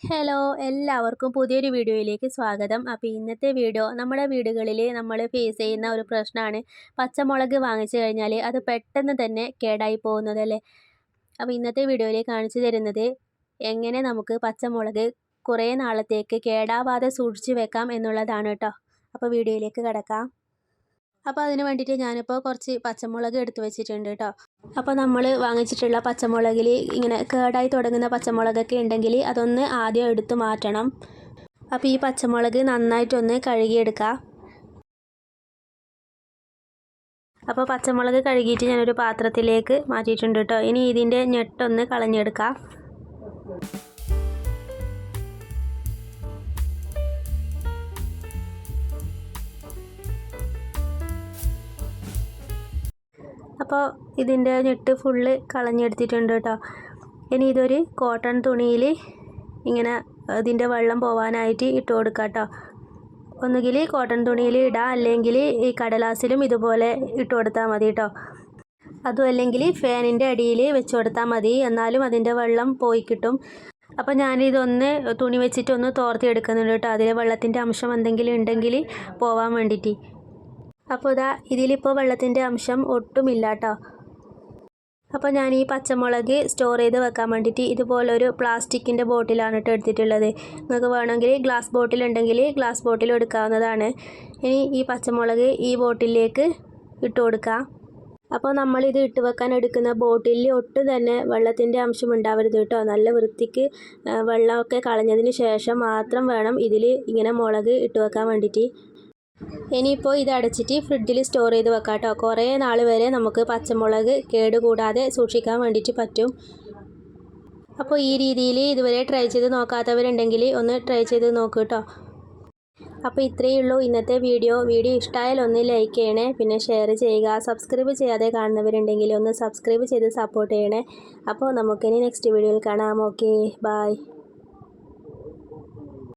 Hello എല്ലാവർക്കും പുതിയൊരു വീഡിയോയിലേക്ക് സ്വാഗതം. അപ്പോൾ ഇന്നത്തെ വീഡിയോ നമ്മുടെ വീടുകളിൽ നമ്മൾ ഫേസ് ചെയ്യുന്ന ഒരു പ്രശ്നമാണ് പച്ചമുളക് വാങ്ങിച്ചു കഴിഞ്ഞാൽ അത് പെട്ടെന്ന് തന്നെ കേടായി പോകുന്നതല്ലേ? അപ്പോൾ ഇന്നത്തെ വീഡിയോയിൽ കാണിച്ചു തരുന്നത് എങ്ങനെ നമുക്ക് പച്ചമുളക് കുറേ നാളത്തേക്ക് കേടാവാതെ സൂക്ഷിച്ചു വെക്കാം എന്നുള്ളതാണ് കേട്ടോ. അപ്പോൾ വീഡിയോയിലേക്ക് കിടക്കാം. അപ്പോൾ അതിന് വേണ്ടിയിട്ട് ഞാനിപ്പോൾ കുറച്ച് പച്ചമുളക് എടുത്തു വെച്ചിട്ടുണ്ട് കേട്ടോ അപ്പോൾ നമ്മൾ വാങ്ങിച്ചിട്ടുള്ള പച്ചമുളകിൽ ഇങ്ങനെ കേടായി തുടങ്ങുന്ന പച്ചമുളകൊക്കെ ഉണ്ടെങ്കിൽ അതൊന്ന് ആദ്യം എടുത്ത് മാറ്റണം. അപ്പോൾ ഈ പച്ചമുളക് നന്നായിട്ടൊന്ന് കഴുകിയെടുക്കുക അപ്പോൾ പച്ചമുളക് കഴുകിയിട്ട് ഞാനൊരു പാത്രത്തിലേക്ക് മാറ്റിയിട്ടുണ്ട് കേട്ടോ ഇനി ഇതിന്റെ ഞെട്ടൊന്ന് കളഞ്ഞെടുക്കാം. അപ്പോൾ ഇതിന്റെ ഞെട്ട് ഫുള്ള് കളഞ്ഞെടുത്തിട്ടുണ്ട് കേട്ടോ ഇനി ഇതൊരു കോട്ടൺ തുണിയിൽ ഇങ്ങനെ ഇതിന്റെ വെള്ളം പോവാനായിട്ട് ഇട്ട് കൊടുക്കുക കേട്ടോ ഒന്നുകിൽ കോട്ടൺ തുണിയിൽ ഇടാം അല്ലെങ്കിൽ ഈ കടലാസിലും ഇതുപോലെ ഇട്ട് കൊടുത്താൽ മതി കേട്ടോ അതും അല്ലെങ്കിൽ ഫാനിന്റെ അടിയിൽ വെച്ച് കൊടുത്താൽ മതി എന്നാലും അതിന്റെ വെള്ളം പോയി കിട്ടും. അപ്പോൾ ഞാനിതൊന്ന് തുണി വെച്ചിട്ടൊന്ന് തോർത്തി എടുക്കുന്നുണ്ട് കേട്ടോ അതിലെ വെള്ളത്തിന്റെ അംശം എന്തെങ്കിലും ഉണ്ടെങ്കിൽ പോവാൻ വേണ്ടിയിട്ട്. അപ്പോൾ ഇതാ ഇതിലിപ്പോൾ വെള്ളത്തിന്റെ അംശം ഒട്ടുമില്ല കേട്ടോ അപ്പോൾ ഞാൻ ഈ പച്ചമുളക് സ്റ്റോർ ചെയ്ത് വെക്കാൻ വേണ്ടിയിട്ട് ഇതുപോലൊരു പ്ലാസ്റ്റിക്കിന്റെ ബോട്ടിലാണ് കേട്ടോ എടുത്തിട്ടുള്ളത്. നിങ്ങൾക്ക് വേണമെങ്കിൽ ഗ്ലാസ് ബോട്ടിൽ ഉണ്ടെങ്കിൽ ഗ്ലാസ് ബോട്ടിൽ എടുക്കാവുന്നതാണ്. ഇനി ഈ പച്ചമുളക് ഈ ബോട്ടിലേക്ക് ഇട്ട് കൊടുക്കാം. അപ്പോൾ നമ്മളിത് ഇട്ട് വെക്കാൻ എടുക്കുന്ന ബോട്ടിലിൽ ഒട്ടും തന്നെ വെള്ളത്തിന്റെ അംശം ഉണ്ടാവരുത് കേട്ടോ നല്ല വൃത്തിക്ക് വെള്ളമൊക്കെ കളഞ്ഞതിന് ശേഷം മാത്രം വേണം ഇതിൽ ഇങ്ങനെ മുളക് ഇട്ട് വെക്കാൻ വേണ്ടിയിട്ട്. ഇനിയിപ്പോൾ ഇത് അടച്ചിട്ട് ഫ്രിഡ്ജിൽ സ്റ്റോർ ചെയ്ത് വെക്കാം കേട്ടോ കുറേ നാൾ വരെ നമുക്ക് പച്ചമുളക് കേടുകൂടാതെ സൂക്ഷിക്കാൻ വേണ്ടിയിട്ട് പറ്റും. അപ്പോൾ ഈ രീതിയിൽ ഇതുവരെ ട്രൈ ചെയ്ത് നോക്കാത്തവരുണ്ടെങ്കിൽ ഒന്ന് ട്രൈ ചെയ്ത് നോക്കൂ കേട്ടോ അപ്പോൾ ഇത്രയേ ഉള്ളൂ ഇന്നത്തെ വീഡിയോ വീഡിയോ ഇഷ്ടമായാൽ ഒന്ന് ലൈക്ക് ചെയ്യണേ. പിന്നെ ഷെയർ ചെയ്യുക. സബ്സ്ക്രൈബ് ചെയ്യാതെ കാണുന്നവരുണ്ടെങ്കിൽ ഒന്ന് സബ്സ്ക്രൈബ് ചെയ്ത് സപ്പോർട്ട് ചെയ്യണേ. അപ്പോൾ നമുക്കിനി നെക്സ്റ്റ് വീഡിയോയിൽ കാണാം. Okay bye